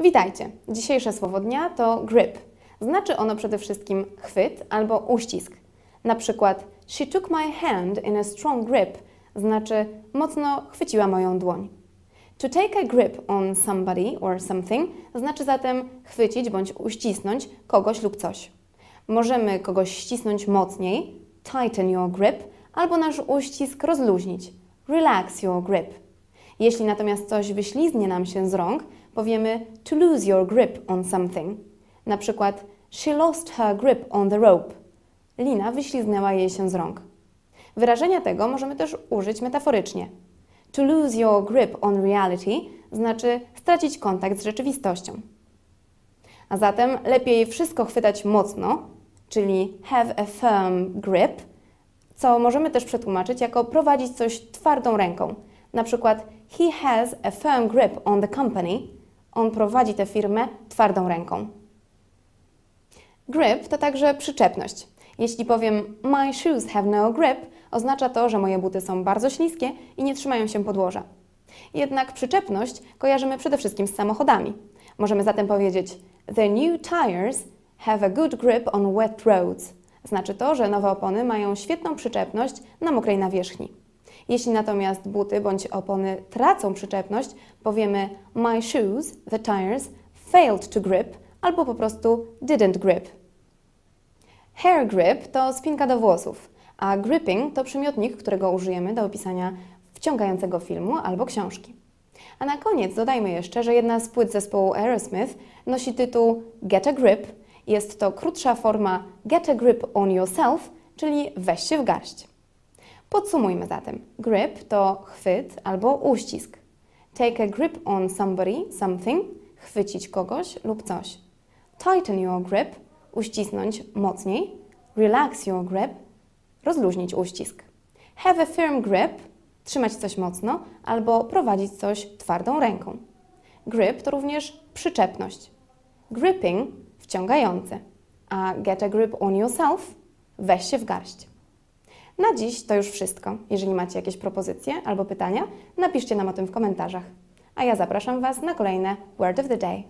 Witajcie! Dzisiejsze słowo dnia to grip. Znaczy ono przede wszystkim chwyt albo uścisk. Na przykład She took my hand in a strong grip znaczy mocno chwyciła moją dłoń. To take a grip on somebody or something znaczy zatem chwycić bądź uścisnąć kogoś lub coś. Możemy kogoś ścisnąć mocniej, tighten your grip, albo nasz uścisk rozluźnić, relax your grip. Jeśli natomiast coś wyślizgnie nam się z rąk, powiemy to lose your grip on something. Na przykład she lost her grip on the rope. Lina wyślizgnęła jej się z rąk. Wyrażenia tego możemy też użyć metaforycznie. To lose your grip on reality znaczy stracić kontakt z rzeczywistością. A zatem lepiej wszystko chwytać mocno, czyli have a firm grip, co możemy też przetłumaczyć jako prowadzić coś twardą ręką. Na przykład he has a firm grip on the company. On prowadzi tę firmę twardą ręką. Grip to także przyczepność. Jeśli powiem My shoes have no grip, oznacza to, że moje buty są bardzo śliskie i nie trzymają się podłoża. Jednak przyczepność kojarzymy przede wszystkim z samochodami. Możemy zatem powiedzieć The new tires have a good grip on wet roads. Znaczy to, że nowe opony mają świetną przyczepność na mokrej nawierzchni. Jeśli natomiast buty bądź opony tracą przyczepność, powiemy My shoes, the tires, failed to grip albo po prostu didn't grip. Hair grip to spinka do włosów, a gripping to przymiotnik, którego użyjemy do opisania wciągającego filmu albo książki. A na koniec dodajmy jeszcze, że jedna z płyt zespołu Aerosmith nosi tytuł Get a Grip. Jest to krótsza forma Get a Grip on Yourself, czyli weź się w garść. Podsumujmy zatem. Grip to chwyt albo uścisk. Take a grip on somebody, something, chwycić kogoś lub coś. Tighten your grip uścisnąć mocniej, relax your grip, rozluźnić uścisk. Have a firm grip, trzymać coś mocno, albo prowadzić coś twardą ręką. Grip to również przyczepność. Gripping wciągający, a get a grip on yourself weź się w garść. Na dziś to już wszystko. Jeżeli macie jakieś propozycje albo pytania, napiszcie nam o tym w komentarzach. A ja zapraszam Was na kolejne Word of the Day.